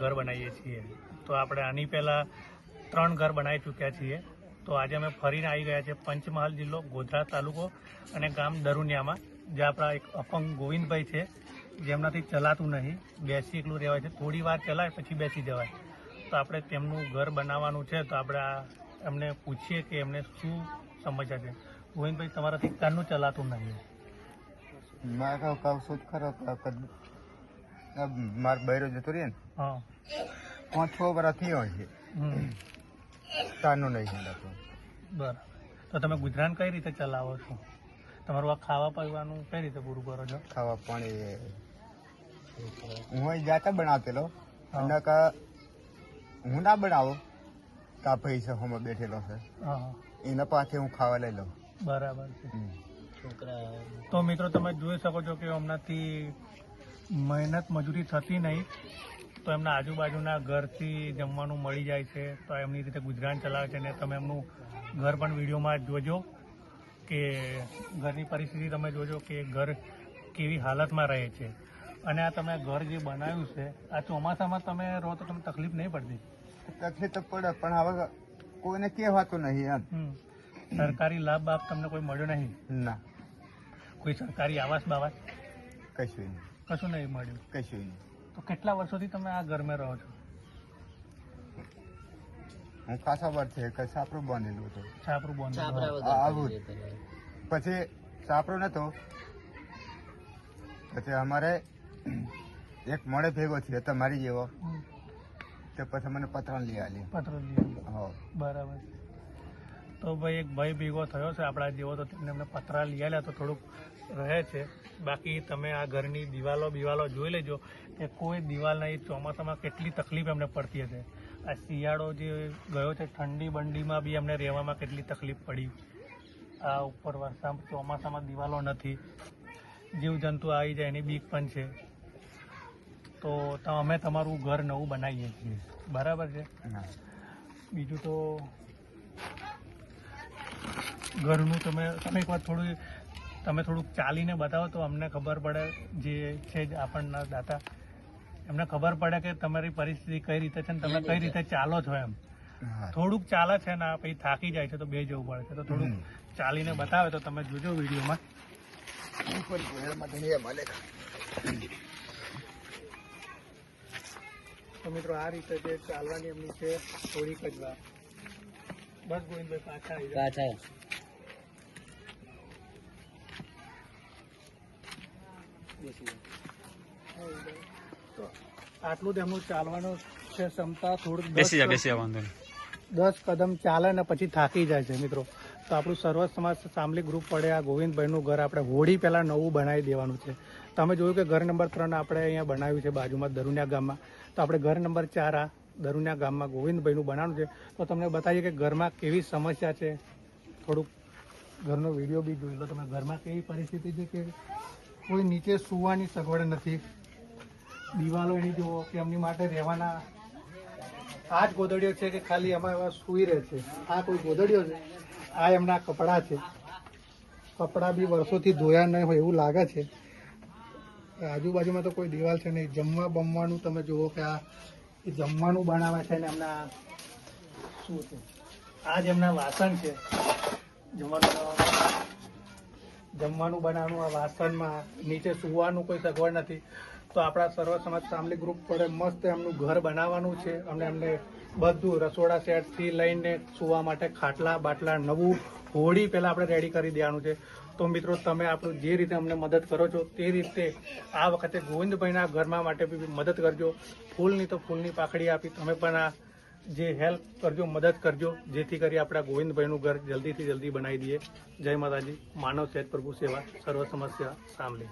ઘર બનાવીએ છીએ. તો આપણે આની પહેલાં ત્રણ ઘર બનાવી ચૂક્યા છીએ. તો આજે અમે ફરીને આવી ગયા છે પંચમહાલ જિલ્લો, ગોધરા તાલુકો અને ગામ દરુનિયામાં જે આપણા એક અપંગ ગોવિંદભાઈ છે જેમનાથી ચલાતું નહીં. બેસી એકલું રહેવાય છે. થોડી વાર ચલાય, પછી બેસી જવાય. તો આપણે તેમનું ઘર બનાવવાનું છે, તો આપણે એમને પૂછીએ કે એમને શું સમસ્યા છે. ગોવિંદભાઈ, તમારાથી કારનું ચલાતું નહીં. મારે કહું કહું ખરો મારો બૈરો જતો રહે ને હા. પાંચ છ વર્ષ થયો છે. તારનો નહીં હેડાતો. બરાબર. તો તમે ગુજરાન કઈ રીતે ચલાવો છો? તમારું આ ખાવા પીવાનું કઈ રીતે પૂરું કરો છો? ખાવા પાણી હું અહીં જાતે બનાવતેલો હા. અને હું ના બનાવો તા પૈસા હમણાં બેઠેલો છે. હા હા. એના પાસે હું ખાવા લઈ લઉં. બરાબર છે. છોકરા તો મિત્રો તમે જોઈ શકો છો કે હમણાંથી મહેનત મજૂરી થતી નહીં તો એમના આજુબાજુના ઘરથી જમવાનું મળી જાય છે તો એમની રીતે ગુજરાન ચલાવે છે ને તમે એમનું ઘર પણ વિડીયોમાં જોજો કે ઘરની પરિસ્થિતિ તમે જોજો કે ઘર કેવી હાલતમાં રહે છે. અને આ તમે ઘર જે બનાવ્યું છે આ ચોમાસામાં તમે રહો તો તમને તકલીફ નહીં પડતી. તકલીફ તો પડે પણ હવે કોઈને કહેવાતું નહીં એમ. સરકારી લાભ બાપ તમને કોઈ મળ્યો નહીં? ના. કોઈ સરકારી આવાસ બાવાસ? કશું નહીં. કશું નહીં મળ્યું. કશું નહીં. તો કેટલા વર્ષોથી તમે આ ઘરમાં રહો છો? હું ખાસા વાર છે કે છાપરું બાંધેલું હતું. છાપરું બાંધેલું. આવું જ. પછી છાપરું નતો. પછી અમારે એક મળે ભેગો થયો તમારી જેવો. તે પછી મને પતરણ લઈ આલી. પતરણ લઈ હો. બરાબર. તો ભાઈ એક ભાઈ ભેગો થયો છે આપણા જેવો તો તેમને અમને પતરા લઈ આવ્યા તો થોડુંક રહે છે. બાકી તમે આ ઘરની દિવાલો બિવાલો જોઈ લેજો કે કોઈ દિવાલ નહીં ચોમાસામાં કેટલી તકલીફ એમને પડતી હશે. આ શિયાળો જે ગયો છે ઠંડી બંડીમાં બી એમને રહેવામાં કેટલી તકલીફ પડી. આ ઉપર વરસાદ ચોમાસામાં દિવાલો નથી. જીવજંતુ આવી જાય એની બીક પણ છે. તો ત- અમે તમારું ઘર નવું બનાવીએ છીએ. બરાબર છે? બીજું તો ઘરનું તમે તમે એકવાર થોડું તમે થોડુંક ચાલીને બતાવો તો અમને ખબર પડે જે છે જ આપણના દાતા. એમને ખબર પડે કે તમારી પરિસ્થિતિ કઈ રીતે છે ને તમે કઈ રીતે ચાલો છો એમ. થોડુંક ચાલે છે ને આ પછી થાકી જાય છે તો બે જવું પડે છે. તો થોડુંક ચાલીને બતાવે તો તમે જોજો વિડીયોમાં. તો મિત્રો આ રીતે જે ચાલવાની એમની છે થોડીક જ વાર. બસ ગોવિંદભાઈ પાછા આવી. તો આટલું તેમનું ચાલવાનું છે ક્ષમતા થોડુંક બેસી જાય બેસી વાંધો દસ કદમ ચાલે ને પછી થાકી જાય છે મિત્રો. તો આપણું સર્વ સમાજ સામલી ગ્રુપ પડે આ ગોવિંદભાઈનું ઘર આપણે હોળી પહેલાં નવું બનાવી દેવાનું છે. તમે જોયું કે ઘર નંબર ત્રણ આપણે અહીંયા બનાવ્યું છે બાજુમાં દરુનિયા ગામમાં. તો આપણે ઘર નંબર ચાર આ દરુનિયા ગામમાં ગોવિંદભાઈનું બનાવવાનું છે. તો તમને બતાવીએ કે ઘરમાં કેવી સમસ્યા છે. થોડુંક ઘરનો વીડિયો બી જોઈ લો. તમે ઘરમાં કેવી પરિસ્થિતિ છે કે કોઈ નીચે સૂવાની સગવડ નથી. દિવાલો એની જુઓ કે એમની માટે રહેવાના આ જ ગોદડીઓ છે કે ખાલી એમાં એવા સૂઈ રહે છે. આ કોઈ ગોદડીઓ છે? આ એમના કપડાં છે. કપડાં બી વર્ષોથી ધોયા નહીં હોય એવું લાગે છે. આજુબાજુમાં તો કોઈ દિવાલ છે નહીં. જમવા બમવાનું તમે જુઓ કે આ જમવાનું બનાવે છે ને એમના શું છે? આ જ એમના વાસણ છે. જમવાનું બનાવવાનું. જમવાનું બનાવવાનું, આ વાસણમાં નીચે સુવાનું કોઈ સગવડ નથી. તો આપણા સર્વ સમાજ ફેમિલી ગ્રુપ પર મસ્ત એમનું ઘર બનાવવાનું છે. અને એમને બધું રસોડા સેટથી લઈને સુવા માટે ખાટલા બાટલા નવું હોળી પહેલાં આપણે રેડી કરી દેવાનું છે. તો મિત્રો, તમે આપણું જે રીતે અમને મદદ કરો છો તે રીતે આ વખતે ગોવિંદભાઈના ઘરમાં માટે બી મદદ કરજો. ફૂલની તો ફૂલની પાખડી આપી તમે પણ આ જે હેલ્પ કરજો, મદદ કરજો, જેથી કરી આપણા ગોવિંદભાઈનું ઘર જલ્દીથી જલ્દી બનાવી દઈએ. જય માતાજી. માનવ સહેજ પ્રભુ સેવા, સર્વ સમસ્યા સાંભળી.